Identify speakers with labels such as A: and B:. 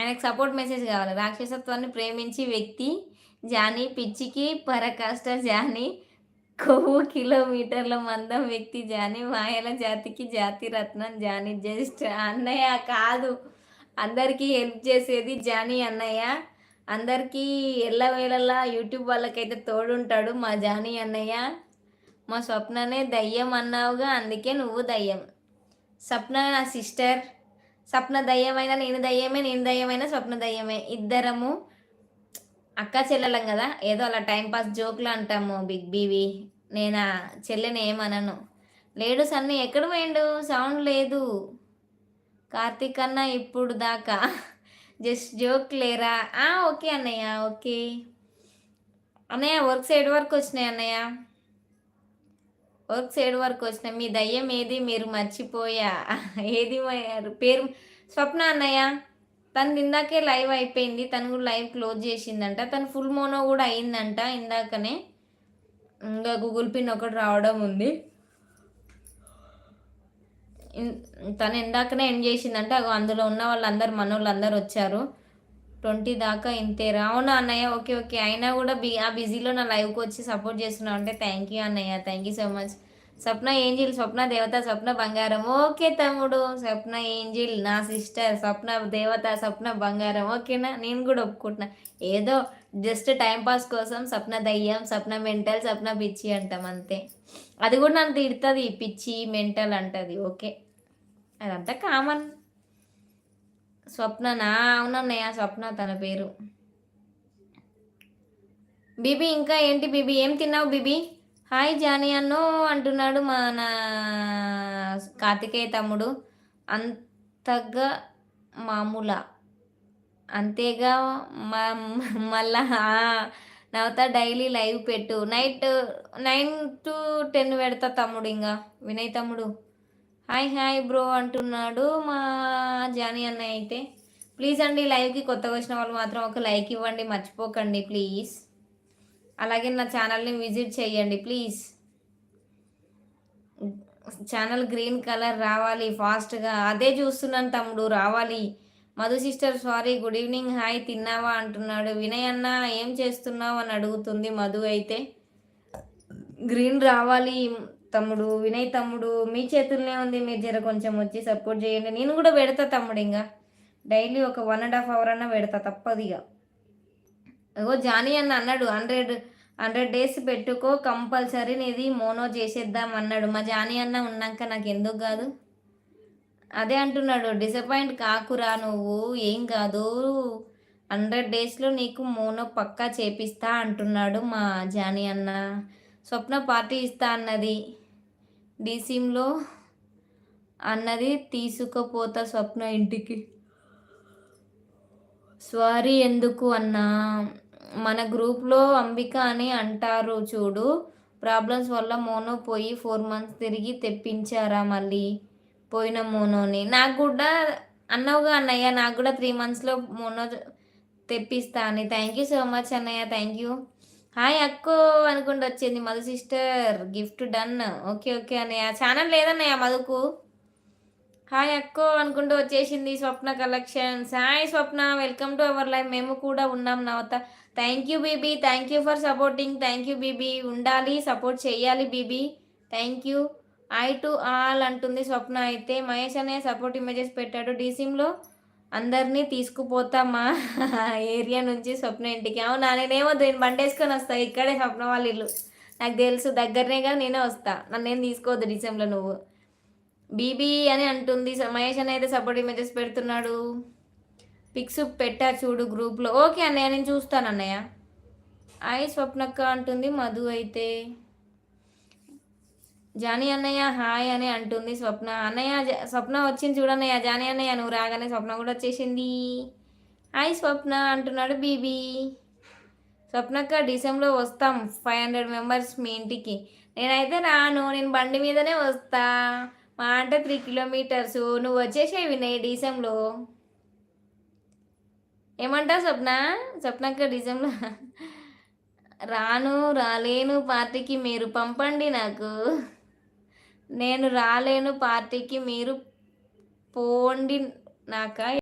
A: ఆయనకు support message కావాలి. రాక్షసత్వాన్ని ప్రేమించి వ్యక్తి జానీ పిచ్చికి పరకాష్ట జానీ కొవ్వు కిలోమీటర్ల మందం వ్యక్తి జానీ మాయల జాతికి జాతి రత్నం జానీ జస్ట్ అన్నయ్య కాదు. అందరికీ హెల్ప్ చేసేది జానీ అన్నయ్య. అందరికీ ఎల్లవేళలా యూట్యూబ్ వాళ్ళకైతే తోడుంటాడు మా జానీ అన్నయ్య. మా స్వప్ననే దయ్యం అన్నావుగా అందుకే నువ్వు దయ్యం. స్వప్న నా సిస్టర్ స్వప్న దయ్యమైన నేను దయ్యమే నేను దయ్యమైన స్వప్న దయ్యమే. ఇద్దరము అక్క చెల్లెలం కదా ఏదో అలా టైంపాస్ జోక్లు అంటాము. బిగ్ బీవి నేను చెల్లెని ఏమనను. లేడు సన్ని ఎక్కడ పోయిండు? సౌండ్ లేదు. కార్తీక్ అన్న ఇప్పుడు దాకా జస్ట్ జోక్ లేరా? ఆ, ఓకే అన్నయ్య ఓకే. అన్నయ్య వర్క్ సైడ్ వరకు వచ్చినాయి అన్నయ్య. వర్క్ సైడ్ వరకు వచ్చిన మీ దయ్యం ఏది? మీరు మర్చిపోయా. ఏది పేరు స్వప్న అన్నయ్య. తను ఇందాకే లైవ్ అయిపోయింది. తను కూడా లైవ్ క్లోజ్ చేసిందంట. తను ఫుల్ మోనో కూడా అయిందంట ఇందాకనే. ఇంకా గూగుల్ పిన్ ఒకటి రావడం ఉంది. తను ఇందాకనే ఎండ్ చేసిందంటే అగో అందులో ఉన్న వాళ్ళందరూ మనోళ్ళందరూ వచ్చారు. ట్వంటీ దాకా ఇంతేరా అవునా అన్నయ్య. Okay okay. అయినా కూడా బి ఆ బిజీలో నా లైవ్కి వచ్చి సపోర్ట్ చేస్తున్నావు అంటే థ్యాంక్ యూ అన్నయ్య. Thank you so much Swapna angel Swapna దేవత స్వప్న బంగారం. ఓకే తమ్ముడు. స్వప్న ఏంజిల్ నా సిస్టర్ స్వప్న దేవత స్వప్న బంగారం. ఓకేనా? నేను కూడా ఒప్పుకుంటున్నా. ఏదో జస్ట్ టైంపాస్ కోసం స్వప్న దయ్యం స్వప్న మెంటల్ స్వప్న పిచ్చి అంటాం అంతే. అది కూడా నన్ను తిడుతుంది పిచ్చి మెంటల్ అంటది. ఓకే? అదంతా కామన్ స్వప్ననా? అవునన్నయ్య స్వప్న తన పేరు. బీబీ ఇంకా ఏంటి బీబీ? ఏం తిన్నావు బీబీ? హాయ్ జానీ అన్నో అంటున్నాడు మన కార్తికేయ తమ్ముడు. అంతగా మామూలా. అంతేగా మ- మళ్ళా నవ్వుతా డైలీ లైవ్ పెట్టు. నైట్ నైన్ టు టెన్ పెడతా తమ్ముడు ఇంకా. వినయ్ తమ్ముడు. హాయ్ హాయ్ బ్రో అంటున్నాడు మా జానీ అన్న అయితే. ప్లీజ్ అండి లైవ్కి కొత్తగా వచ్చిన వాళ్ళు మాత్రం ఒక లైక్ ఇవ్వండి మర్చిపోకండి ప్లీజ్. అలాగే నా ఛానల్ని విజిట్ చేయండి ప్లీజ్. ఛానల్ గ్రీన్ కలర్ రావాలి ఫాస్ట్గా. అదే చూస్తున్నాను తమ్ముడు రావాలి. Madhu sister sorry good evening hi తిన్నావా అంటున్నాడు. వినయ్ అన్న ఏం చేస్తున్నావు అని అడుగుతుంది మధు అయితే. గ్రీన్ రావాలి తమ్ముడు వినయ్ తమ్ముడు మీ చేతుల్లోనే ఉంది మీరు జర కొంచెం వచ్చి సపోర్ట్ చేయండి. నేను కూడా పెడతా తమ్ముడు ఇంకా డైలీ ఒక వన్ అండ్ హాఫ్ అవర్ అన్న పెడతా తప్పదు ఇక అగో జానీ అన్న అన్నాడు హండ్రెడ్ హండ్రెడ్ డేస్ పెట్టుకో కంపల్సరీ నీది మోనో చేసేద్దాం అన్నాడు. మా జానీ అన్న ఉన్నాక నాకు ఎందుకు కాదు? అదే అంటున్నాడు డిసప్పాయింట్ కాకురా నువ్వు ఏం కాదు. హండ్రెడ్ డేస్లో నీకు మోనో పక్కా చేపిస్తా అంటున్నాడు మా జానీ అన్న. స్వప్న పార్టీ ఇస్తా అన్నది. డీసీంలో అన్నది తీసుకుపోతా స్వప్న ఇంటికి. సారీ ఎందుకు అన్నా? మన గ్రూప్లో అంబిక అని అంటారు చూడు. ప్రాబ్లమ్స్ వల్ల మోనో పోయి ఫోర్ మంత్స్ తిరిగి తెప్పించారా మళ్ళీ? పోయిన మోనోని. నాకు కూడా అన్నావుగా అన్నయ్య నాకు కూడా త్రీ మంత్స్లో మోనో తెప్పిస్తా అని థ్యాంక్ యూ సో మచ్ అన్నయ్య థ్యాంక్ యూ. హాయ్ అక్కో అనుకుంటూ వచ్చింది Madhu sister gift done. Okay okay అన్నయ్య. ఛానల్ లేదన్నయ్య మధుకు? హాయ్ అక్కో అనుకుంటూ వచ్చేసింది Swapna collections. Hi Swapna welcome to our life. మేము కూడా ఉన్నాం Navata. Thank you BB. Thank you for supporting. Thank you BB. ఉండాలి సపోర్ట్ చేయాలి BB. Thank you. I to all అంటుంది స్వప్న అయితే. మహేష్ అనే సపోర్ట్ ఇమేజెస్ పెట్టాడు. డీసీంలో అందరినీ తీసుకుపోతా మా ఏరియా నుంచి స్వప్న ఇంటికి. అవునా నేనేమో దీన్ని బండేసుకొని వస్తా. ఇక్కడే స్వప్న వాళ్ళ ఇల్లు. నాకు తెలుసు దగ్గరనే నేనే వస్తా. నన్నేం తీసుకోవద్దు డిసెంబర్లో నువ్వు. బీబీ అని అంటుంది. స- మహేష్ అని అయితే సపోర్ట్ ఇమేజెస్ పెడుతున్నాడు. పిక్స్ పెట్టా చూడు గ్రూప్లో. ఓకే అన్నయ్య నేను చూస్తాను అన్నయ్య. ఐ స్వప్నక్క అంటుంది మధు అయితే. జానీ అన్నయ్య హాయ్ అని అంటుంది స్వప్న. అన్నయ్య జ- స్వప్న వచ్చింది చూడన్నయ్య. జానీ అన్నయ్య నువ్వు రాగానే స్వప్న కూడా వచ్చేసింది. హాయ్ స్వప్న అంటున్నాడు బీబీ. స్వప్నక్క డిసెంబర్లో వస్తాం. ఫైవ్ హండ్రెడ్ మెంబర్స్ మీ ఇంటికి. నేనైతే రాను. నేను బండి మీదనే వస్తా. మా అంటే త్రీ కిలోమీటర్స్. నువ్వు వచ్చేసేవి వినయ్ డిసెంబర్లో. ఏమంటావు స్వప్న? స్వప్నక్క డిసెంబర్లో రాను రాలేను. పార్టీకి మీరు పంపండి నాకు. నేను రాలేను పార్టీకి మీరు పోండి నాక